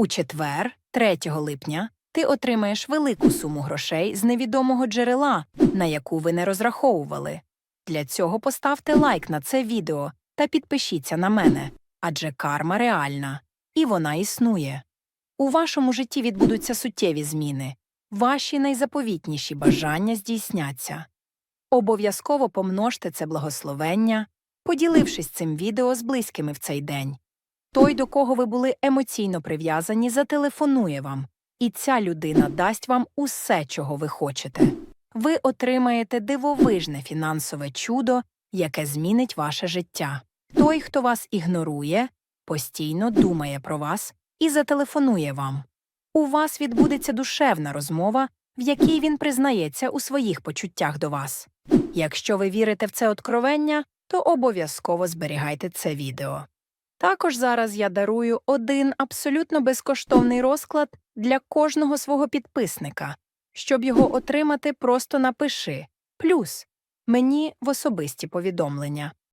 У четвер, 3 липня, ти отримаєш велику суму грошей з невідомого джерела, на яку ви не розраховували. Для цього поставте лайк на це відео та підпишіться на мене, адже карма реальна, і вона існує. У вашому житті відбудуться суттєві зміни, ваші найзаповітніші бажання здійсняться. Обов'язково помножте це благословення, поділившись цим відео з близькими в цей день. Той, до кого ви були емоційно прив'язані, зателефонує вам, і ця людина дасть вам усе, чого ви хочете. Ви отримаєте дивовижне фінансове чудо, яке змінить ваше життя. Той, хто вас ігнорує, постійно думає про вас і зателефонує вам. У вас відбудеться душевна розмова, в якій він признається у своїх почуттях до вас. Якщо ви вірите в це откровення, то обов'язково зберігайте це відео. Також зараз я дарую один абсолютно безкоштовний розклад для кожного свого підписника. Щоб його отримати, просто напиши плюс мені в особисті повідомлення.